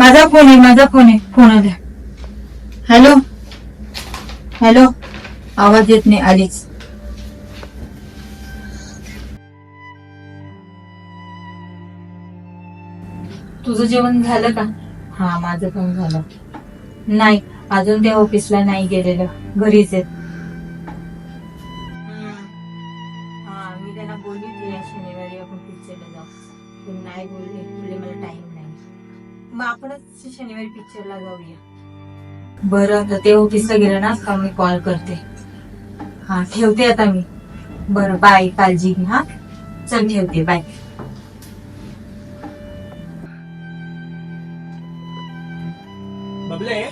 माझा फोन आहे माझा फोन आहे. फोन आला. हॅलो? हॅलो? आवाज येत नाही आलीच. तुझं जेवण झालं का? हा माझं पण झालं. नाही अजून त्या ऑफिसला नाही गेलेलं. घरीच आहेत. हा मी त्यांना बोलली होती या शनिवारी आपण पिक्चरला जाऊ. पण नाही बोलले बोलले मला टाइम मग आपणच शनिवारी पिक्चरला जाऊया. बरं आता ते ऑफिसला गेलं ना का मी कॉल करते. हा ठेवते आता मी. बरं बाय काळजी घे हा. चल ठेवते बाय बबले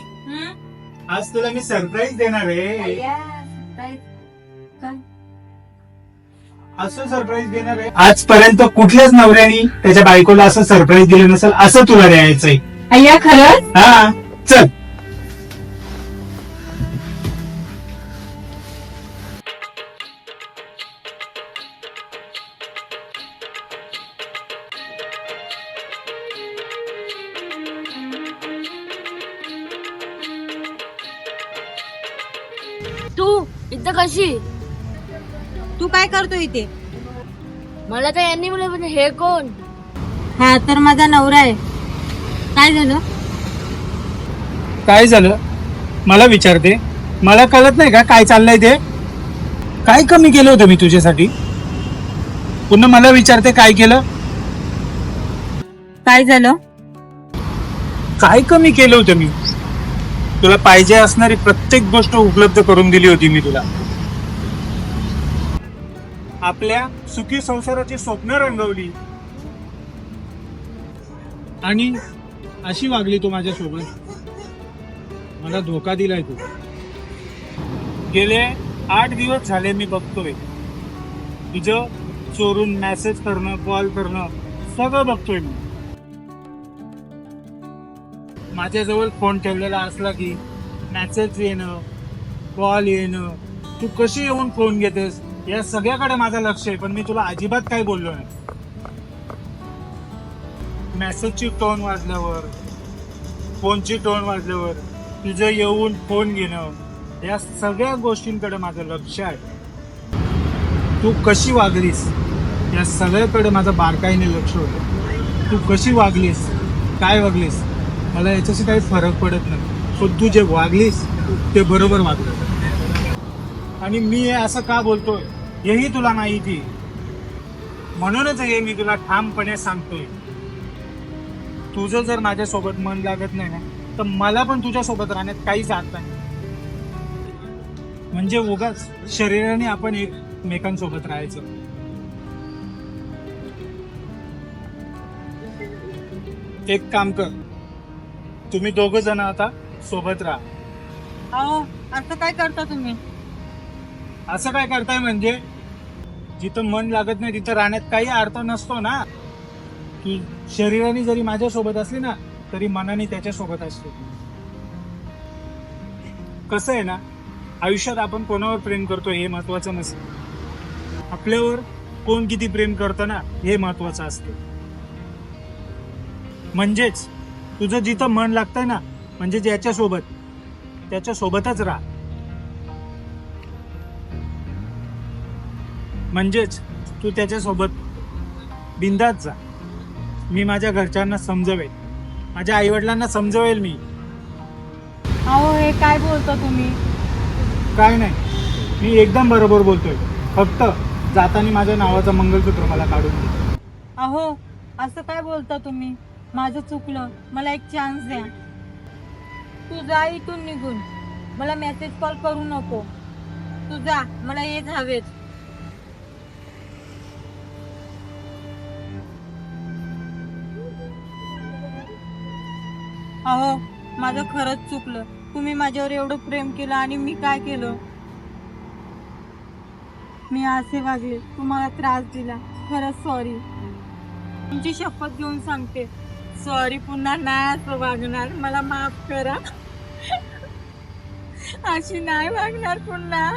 आज तुला मी सरप्राईज देणार आहे. असं सरप्राईज देणार आहे. आजपर्यंत कुठल्याच नवऱ्याने त्याच्या बायकोला असं सरप्राईज दिलं नसेल असं तुला द्यायचंय अय्या खरंच? हा चल. तू इथं कशी? तू काय करतो इथे? मला तर यांनी म्हणलं पण हे कोण? हा तर माझा नवरा आहे. काय झालं? काय झालं? मला विचारते. मला कळत नाही का काय चाललंय ते? काय कमी केलं होतं मी तुझ्यासाठी? पुन्हा मला विचारते काय केलं? काय झालं? काय कमी केलं होतं मी? तुला पाहिजे असणारी प्रत्येक गोष्ट उपलब्ध करून दिली होती मी तुला. आपल्या सुखी संसाराची स्वप्न रंगवली. आणि अशी वागली तू माझ्यासोबत. मला धोका दिलाय तू. गेले आठ दिवस झाले मी बघतोय. तुझं चोरून मेसेज करणं कॉल करणं सगळं बघतोय मी. माझ्याजवळ फोन ठेवलेला असला की मेसेज येणं कॉल येणं. तू कशी येऊन फोन घेतेस? या सगळ्याकडे माझं लक्ष आहे पण मी तुला अजिबात काही बोललो नाही. मेसेजची टोन वाजल्यावर फोनची टोन वाजल्यावर तुझं येऊन फोन घेणं या सगळ्या गोष्टींकडे माझं लक्ष आहे. तू कशी वागलीस या सगळ्याकडे माझं बारकाईने लक्ष होतं. तू कशी वागलीस काय वागलीस मला याच्याशी काही फरक पडत नाही. पण तू जे वागलीस ते बरोबर वागलं. आणि मी हे असं का बोलतोय? हेही तुला माहिती म्हणूनच हे मी तुला ठामपणे सांगतोय. तुझं जर माझ्यासोबत मन लागत नाही ना तर मला पण तुझ्यासोबत राहण्यात काहीच अर्थ नाही. म्हणजे उगाच शरीराने आपण एकमेकांसोबत राहायचं. एक काम कर तुम्ही दोघ जण आता सोबत राहा. असं काय करता तुम्ही? असं काय करताय म्हणजे? जिथं मन लागत नाही तिथं राहण्यात काही अर्थ नसतो ना. की शरीराने जरी माझ्यासोबत असली ना तरी मनाने त्याच्यासोबत असते. कसं आहे ना आयुष्यात आपण कोणावर प्रेम करतो हे महत्वाचं नसतं. आपल्यावर कोण किती प्रेम करतं ना हे महत्वाचं असतं. म्हणजेच तुझं जिथं मन लागतंय ना म्हणजे ज्याच्यासोबत त्याच्यासोबतच राहा. म्हणजेच तू त्याच्यासोबत बिंदात जा. मी माझ्या घरच्यांना समजवेल. माझ्या आईवडिलांना समजवेल मी. अहो हे काय बोलता तुम्ही? काय नाही. मी एकदम बरोबर बोलतोय. फक्त जाताना माझ्या नावाचं मंगलसूत्र मला काढून दे. अहो असं काय बोलता तुम्ही? माझं चुकलं. मला एक चान्स द्या. तू जा इथून निघून. मला मेसेज कॉल करू नको. तू जा. मला हेच हवेत. अहो माझं खरंच चुकलं. तुम्ही माझ्यावर एवढं प्रेम केलं आणि मी काय केलं? मी असे वागले. तुम्हाला त्रास दिला. खरंच सॉरी तुमची शपथ घेऊन सांगते. सॉरी पुन्हा नाही असं वागणार. मला माफ करा. अशी नाही वागणार पुन्हा.